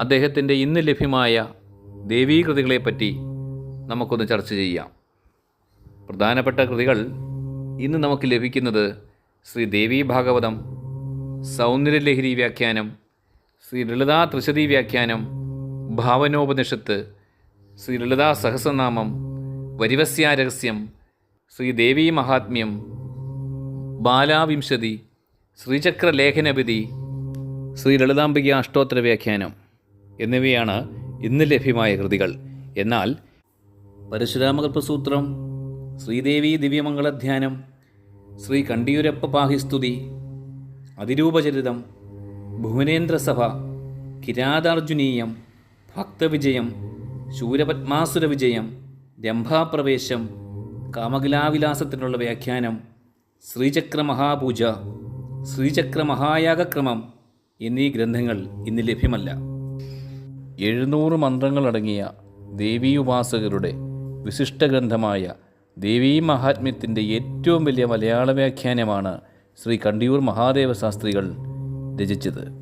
അദ്ദേഹത്തിന്റെ ഇന്ന് ലഭ്യമായ ദേവീകൃതികളെപ്പറ്റി നമുക്കൊന്ന് ചർച്ച ചെയ്യാം. പ്രധാനപ്പെട്ട കൃതികൾ ഇന്ന് നമുക്ക് ലഭിക്കുന്നത് ശ്രീ ദേവീ ഭാഗവതം സൗന്ദര്യലഹരി വ്യാഖ്യാനം ശ്രീ ലളിതാ ത്രിശതി വ്യാഖ്യാനം ഭാവനോപനിഷത്ത് ശ്രീ ലളിതാ സഹസ്രനാമം വരിവസ്യാരഹസ്യം ശ്രീ ദേവീ മഹാത്മ്യം ബാലാവിംശതി ശ്രീചക്ര ലേഖനവിധി ശ്രീ ലളിതാംബിക അഷ്ടോത്തര വ്യാഖ്യാനം. എന്നിവയാണ് ഇന്ന് ലഭ്യമായ കൃതികൾ. എന്നാൽ പരശുരാമകൽപ്പസൂത്രം ശ്രീദേവി ദിവ്യമംഗളധ്യാനം ശ്രീ കണ്ടിയൂരപ്പ പാഹിസ്തുതി അതിരൂപചരിതം ഭുവനേന്ദ്രസഭ കിരാതാർജുനീയം ഭക്തവിജയം ശൂരപത്മാസുര വിജയം രംഭാപ്രവേശം കാമകിലാവിലാസത്തിനുള്ള വ്യാഖ്യാനം ശ്രീചക്ര മഹാപൂജ ശ്രീചക്ര മഹായാഗക്രമം എന്നീ ഗ്രന്ഥങ്ങൾ ഇന്ന് ലഭ്യമല്ല. എഴുന്നൂറ് മന്ത്രങ്ങളടങ്ങിയ ദേവീ ഉപാസകരുടെ വിശിഷ്ട ഗ്രന്ഥമായ ദേവീ മഹാത്മ്യത്തിന്റെ ഏറ്റവും വലിയ മലയാള വ്യാഖ്യാനമാണ് ശ്രീ കണ്ടിയൂർ മഹാദേവ ശാസ്ത്രികൾ രചിച്ചത്.